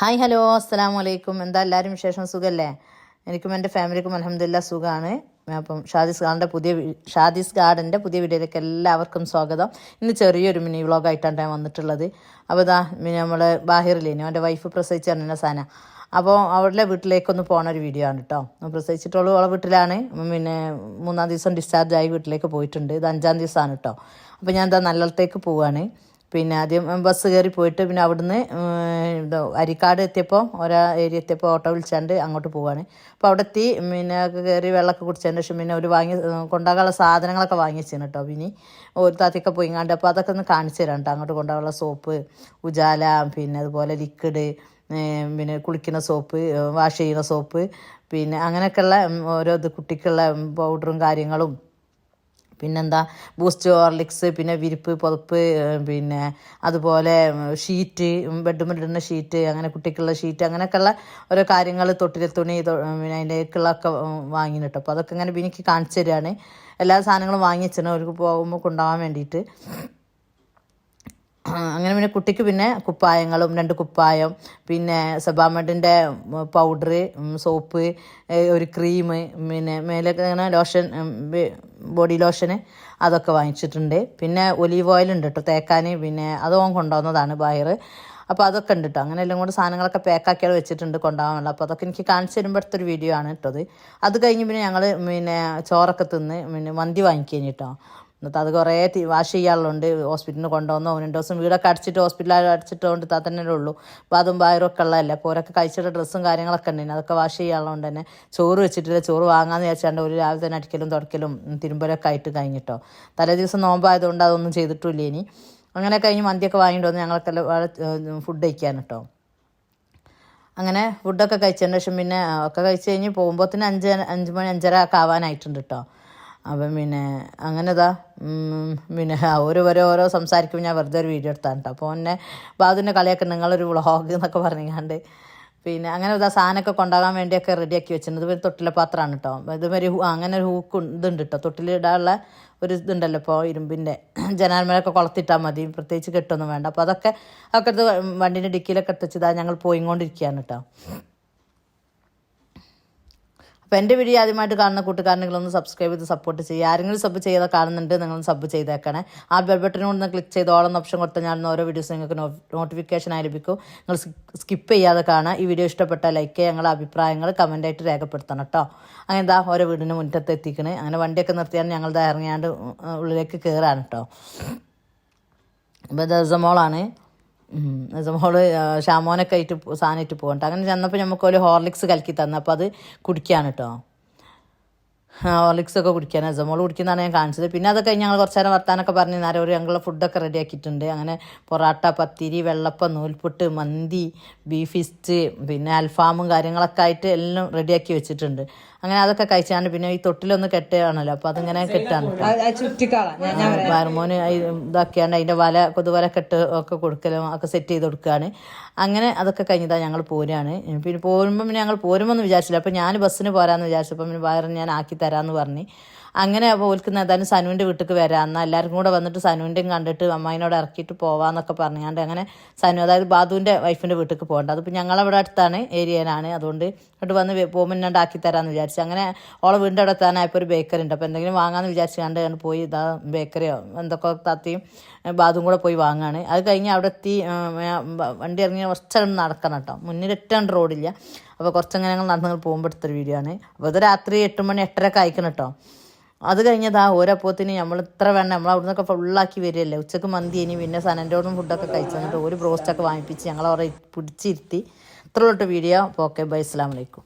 Hi hello അസ്സാം വലൈക്കും എന്താ എല്ലാവരും വിശേഷം? സുഖമല്ലേ എനിക്കും എന്റെ ഫാമിലിക്കും അലഹമില്ല സുഖമാണ് അപ്പം ഷാദിസ് ഗാർഡിന്റെ പുതിയ ഷാദിസ് ഗാർഡന്റെ പുതിയ വീഡിയോയിലേക്ക് എല്ലാവർക്കും സ്വാഗതം. ഇന്ന് ചെറിയൊരു മിനി വ്ളോഗായിട്ടാണ് ഞാൻ വന്നിട്ടുള്ളത്. അപ്പോൾ ഇതാ നമ്മൾ ബാഹിറിലേനു എന്റെ വൈഫ് പ്രസവിച്ച് പറഞ്ഞ സാന അപ്പോൾ അവളുടെ വീട്ടിലേക്കൊന്ന് പോണ ഒരു വീഡിയോ ആണ് കേട്ടോ പ്രസവിച്ചിട്ടുള്ളൂ അവളെ വീട്ടിലാണ്. പിന്നെ മൂന്നാം ദിവസം ഡിസ്ചാർജ് ആയി വീട്ടിലേക്ക് പോയിട്ടുണ്ട്. ഇത് അഞ്ചാം ദിവസമാണ് കേട്ടോ അപ്പോൾ ഞാൻ എന്താ നല്ലത്തേക്ക് പോവാണ്. പിന്നെ ആദ്യം ബസ് കയറി പോയിട്ട് പിന്നെ അവിടുന്ന് അരിക്കാട് എത്തിയപ്പോൾ ഒരാ ഏരിയ എത്തിയപ്പോൾ ഓട്ടോ വിളിച്ചാണ്ട് അങ്ങോട്ട് പോവാണ്. അപ്പോൾ അവിടെ എത്തി പിന്നെ കയറി വെള്ളമൊക്കെ കുടിച്ചതിന് ശേഷം പിന്നെ അവർ വാങ്ങി കൊണ്ടാകാനുള്ള സാധനങ്ങളൊക്കെ വാങ്ങിച്ചിരുന്നു കേട്ടോ പിന്നെ ഒരു താത്തിയൊക്കെ പോയിങ്ങാണ്ട് അപ്പോൾ അതൊക്കെ ഒന്ന് കാണിച്ചു തരാം കേട്ടോ അങ്ങോട്ട് കൊണ്ടാകാനുള്ള സോപ്പ് ഉജാല പിന്നെ അതുപോലെ ലിക്വിഡ് പിന്നെ കുളിക്കുന്ന സോപ്പ് വാഷ് ചെയ്യുന്ന സോപ്പ് പിന്നെ അങ്ങനെയൊക്കെയുള്ള ഓരോ ഇത് കുട്ടിക്കുള്ള പൗഡറും കാര്യങ്ങളും പിന്നെന്താ ബൂസ്റ്റ് ഹോർലിക്സ് പിന്നെ വിരിപ്പ് പുതപ്പ് പിന്നെ അതുപോലെ ഷീറ്റ് ബെഡ്റൂമിൽ ഇടുന്ന ഷീറ്റ് അങ്ങനെ കുട്ടിക്കുള്ള ഷീറ്റ് അങ്ങനെയൊക്കെയുള്ള ഓരോ കാര്യങ്ങൾ തൊട്ടിലെ തുണി പിന്നെ അതിന്റെയൊക്കെയുള്ളതൊക്കെ വാങ്ങിന് കേട്ടോ അപ്പോൾ അതൊക്കെ ഇങ്ങനെ എനിക്ക് കാണിച്ചു തരികയാണ് എല്ലാ സാധനങ്ങളും വാങ്ങിച്ചിരുന്നു അവർക്ക് പോകുമ്പോൾ കൊണ്ടുപോകാൻ വേണ്ടിയിട്ട്. അങ്ങനെ പിന്നെ കുട്ടിക്ക് പിന്നെ കുപ്പായങ്ങളും രണ്ട് കുപ്പായം പിന്നെ സബാമഡിന്റെ പൗഡർ സോപ്പ് ഒരു ക്രീം പിന്നെ മേലൊക്കെ ലോഷൻ ബോഡി ലോഷന് അതൊക്കെ വാങ്ങിച്ചിട്ടുണ്ട്. പിന്നെ ഒലീവ് ഓയിൽ ഉണ്ട് കേട്ടോ തേക്കാൻ പിന്നെ അത് ഓൻ കൊണ്ടുവന്നതാണ് ബാഹിർ അപ്പോൾ അതൊക്കെ ഉണ്ട് കേട്ടോ. അങ്ങനെ എല്ലാം കൂടെ സാധനങ്ങളൊക്കെ പാക്കാക്കിയാണ് വെച്ചിട്ടുണ്ട് കൊണ്ടുപോകാനുള്ള അപ്പോൾ അതൊക്കെ എനിക്ക് കാണിച്ചു തരുമ്പോഴത്തെ ഒരു വീഡിയോ ആണ് കേട്ടത്. അത് കഴിഞ്ഞ് പിന്നെ ഞങ്ങൾ പിന്നെ ചോറൊക്കെ തിന്ന് പിന്നെ മന്തി വാങ്ങിക്കഴിഞ്ഞ് കേട്ടോ. എന്നിട്ട് അത് കുറേ വാഷ് ചെയ്യാറുണ്ട് ഹോസ്പിറ്റലിൽ കൊണ്ടുവന്നോ. രണ്ട് ദിവസം വീടൊക്കെ അടിച്ചിട്ട് ഹോസ്പിറ്റലിൽ അടച്ചിട്ടുകൊണ്ട് തന്നെ ഉള്ളൂ. അപ്പോൾ അതും വയറൊക്കെ ഉള്ളതല്ലേ. അപ്പോൾ ഓരൊക്കെ കഴിച്ചിട്ട് ഡ്രസ്സും കാര്യങ്ങളൊക്കെ ഉണ്ടായിരുന്നു അതൊക്കെ വാഷ് ചെയ്യാറുണ്ട് തന്നെ ചോറ് വെച്ചിട്ടില്ല. ചോറ് വാങ്ങാമെന്ന് വിചാരിച്ചാണ്ട് ഒരു രാവിലെ തന്നെ അടിക്കലും തുടക്കലും തിരുമ്പലൊക്കെ ആയിട്ട് കഴിഞ്ഞിട്ടോ. തലേ ദിവസം നോമ്പായതുകൊണ്ട് അതൊന്നും ചെയ്തിട്ടില്ല ഇനി. അങ്ങനെ കഴിഞ്ഞ് മന്തിയൊക്കെ വാങ്ങിയിട്ട് വന്ന് ഞങ്ങൾക്കെല്ലാം ഫുഡ് കഴിക്കാൻ കേട്ടോ അങ്ങനെ ഫുഡൊക്കെ കഴിച്ചതിന് ശേഷം പിന്നെ ഒക്കെ കഴിച്ച് കഴിഞ്ഞ് പോകുമ്പോൾ തന്നെ അഞ്ച് അഞ്ച് മണി അഞ്ചര ഒക്കെ ആവാനായിട്ടുണ്ട് കേട്ടോ അപ്പം പിന്നെ അങ്ങനെതാ. പിന്നെ ഓരോ ഓരോ ഓരോ സംസാരിക്കുമ്പോൾ ഞാൻ വെറുതെ ഒരു വീഡിയോ എടുത്താണ് കേട്ടോ. അപ്പോൾ എന്നെ ബാബുവിന്റെ കളിയൊക്കെ നിങ്ങളൊരു വ്ളോഗ് എന്നൊക്കെ പറഞ്ഞാണ്ട് പിന്നെ അങ്ങനെ ഇതാ സാധനമൊക്കെ കൊണ്ടാകാൻ വേണ്ടിയൊക്കെ റെഡിയാക്കി വെച്ചിരുന്നത്. ഇത് ഒരു തൊട്ടിലെ പാത്രമാണ് കേട്ടോ. ഇതുവരെ അങ്ങനെ ഒരു ഹൂക്ക് ഇതുണ്ട് കേട്ടോ. തൊട്ടിലിടാനുള്ള ഒരു ഇതുണ്ടല്ലോ ഇപ്പോൾ ഇരുമ്പിന്റെ ജനാൽമേലൊക്കെ കൊളത്തിട്ടാൽ മതി. പ്രത്യേകിച്ച് കെട്ടൊന്നും വേണ്ട. അപ്പോൾ അതൊക്കെ അതൊക്കെ എടുത്ത് വണ്ടീന്റെ ഡിക്കിയിലൊക്കെ എടുത്ത് ഞങ്ങൾ പോയിക്കൊണ്ടിരിക്കുകയാണ് കേട്ടോ. അപ്പോൾ എന്റെ വീഡിയോ ആദ്യമായിട്ട് കാണുന്ന കൂട്ടുകാരനെങ്കിലൊന്ന് സബ്സ്ക്രൈബ് ചെയ്ത് സപ്പോർട്ട് ചെയ്യുക. ആരെങ്കിലും സബ് ചെയ്ത കാണുന്നുണ്ട് നിങ്ങൾ സബ് ചെയ്തേക്കണേ. ആ ബെൽ ബട്ടനോട് ഒന്ന് ക്ലിക്ക് ചെയ്ത് ഓളം ഓപ്ഷൻ കൊടുത്താൽ ഞാൻ ഓരോ വീഡിയോസ് നിങ്ങൾക്ക് നോട്ടിഫിക്കേഷൻ ലഭിക്കും. നിങ്ങൾ സ്കിപ്പ് ചെയ്യാതെ കാണുക. ഈ വീഡിയോ ഇഷ്ടപ്പെട്ട ലൈക്ക് ചെയ്യുക. ഞങ്ങളുടെ അഭിപ്രായങ്ങൾ കമന്റായിട്ട് രേഖപ്പെടുത്തണം കേട്ടോ. അങ്ങനെ എന്താ ഓരോ വീടിന് മുറ്റത്ത് എത്തിക്കണേ. അങ്ങനെ വണ്ടിയൊക്കെ നിർത്തിയാണ് ഞങ്ങൾ ഇറങ്ങിയാണ്ട് ഉള്ളിലേക്ക് കയറാണ് കേട്ടോ. അപ്പോൾ ദസമോളാണ് ദസമോൾ ഷാമോനൊക്കെ ആയിട്ട് സാധനമായിട്ട് പോകണ്ട. അങ്ങനെ ചെന്നപ്പോൾ നമുക്ക് ഒരു ഹോർലിക്സ് കലക്കി തന്നു. അപ്പോൾ അത് കുടിക്കുകയാണ് കേട്ടോ ഹോർലിക്സ് ഒക്കെ കുടിക്കാൻ അസമോൾ കുടിക്കുന്നതാണ് ഞാൻ കാണിച്ചത്. പിന്നെ അതൊക്കെ ഞങ്ങൾ കുറച്ച് നേരം വർത്താനൊക്കെ പറഞ്ഞ് നേരം ഒരു ഞങ്ങൾ ഫുഡൊക്കെ റെഡി ആക്കിയിട്ടുണ്ട്. അങ്ങനെ പൊറാട്ട പത്തിരി വെള്ളപ്പം നൂൽപുട്ട് മന്തി ബീഫ് ഇസ്റ്റ് പിന്നെ അൽഫാമും കാര്യങ്ങളൊക്കെ ആയിട്ട് എല്ലാം റെഡിയാക്കി വെച്ചിട്ടുണ്ട്. അങ്ങനെ അതൊക്കെ കഴിച്ചാണ് പിന്നെ ഈ തൊട്ടിലൊന്ന് കെട്ടുകയാണല്ലോ അപ്പോൾ അതിങ്ങനെ കെട്ടാണ്. ബാർമോന് ഇതാക്കിയാണ്ട് അതിന്റെ വല കൊതുവല കെട്ട് ഒക്കെ കൊടുക്കലും ഒക്കെ സെറ്റ് ചെയ്ത് കൊടുക്കുകയാണ് അങ്ങനെ അതൊക്കെ കഴിഞ്ഞതാ ഞങ്ങൾ പോരുകയാണ് പിന്നെ പോരുമ്പം പിന്നെ ഞങ്ങൾ പോരുമെന്ന് എന്ന് വിചാരിച്ചില്ല. അപ്പോൾ ഞാൻ ബസ്സിന് പോരാന്ന് വിചാരിച്ചപ്പോൾ പിന്നെ വേറെ ഞാൻ ആക്കി തരാമെന്ന് പറഞ്ഞ്. അങ്ങനെ ഓൽക്കുന്ന ഏതായാലും സനുവിന്റെ വീട്ടിലേക്ക് വരാം. എന്നാൽ എല്ലാവർക്കും കൂടെ വന്നിട്ട് സനുവിന്റെയും കണ്ടിട്ട് അമ്മായിനോട് ഇറക്കിയിട്ട് പോവാന്നൊക്കെ പറഞ്ഞാണ്ട് അങ്ങനെ സനു അതായത് ബാധുവിന്റെ വൈഫിന്റെ വീട്ടിലേക്ക് പോകേണ്ട. അതിപ്പോൾ ഞങ്ങളവിടെ അടുത്താണ് ഏരിയയിലാണ്. അതുകൊണ്ട് ഇങ്ങോട്ട് വന്ന് പോകുമ്പോൾ ആക്കി തരാമെന്ന് വിചാരിച്ചു. അങ്ങനെ ഓളെ വീടിന്റെ അവിടെ എത്താനായപ്പോൾ ഒരു ബേക്കറി ഉണ്ട്. അപ്പോൾ എന്തെങ്കിലും വാങ്ങാമെന്ന് വിചാരിച്ചുകൊണ്ട് ഞാൻ പോയി ഇതാ ബേക്കറിയോ എന്തൊക്കെ താത്തിയും ബാധും കൂടെ പോയി വാങ്ങാണ്. അത് കഴിഞ്ഞ് അവിടെ എത്തി വണ്ടി ഇറങ്ങി കുറച്ചങ്ങ് നടക്കണം കേട്ടോ മുന്നിൽ ഒറ്റ റോഡില്ല. അപ്പോൾ കുറച്ചങ്ങനെ ഞങ്ങൾ നടന്ന് പോകുമ്പോഴത്തെ വീഡിയോ ആണ്. അപ്പോൾ ഇത് രാത്രി എട്ട് മണി എട്ടരക്കായിക്കണം കേട്ടോ അത് കഴിഞ്ഞത് ആ ഓരപ്പത്തിന് നമ്മൾ ഇത്ര വേണം നമ്മൾ അവിടെ നിന്നൊക്കെ ഫുള്ളാക്കി വരികയല്ലേ. ഉച്ചയ്ക്ക് മന്തി ഇനി പിന്നെ സനന്റോടും ഫുഡൊക്കെ കഴിച്ചു ഒരു ബ്രോസ്റ്റൊക്കെ വാങ്ങിപ്പിച്ച് ഞങ്ങൾ അവരെ പിടിച്ചിരുത്തി. ഇത്ര തൊട്ട് വീഡിയോ ഓക്കെ ബൈ അസ്സാം വലൈക്കും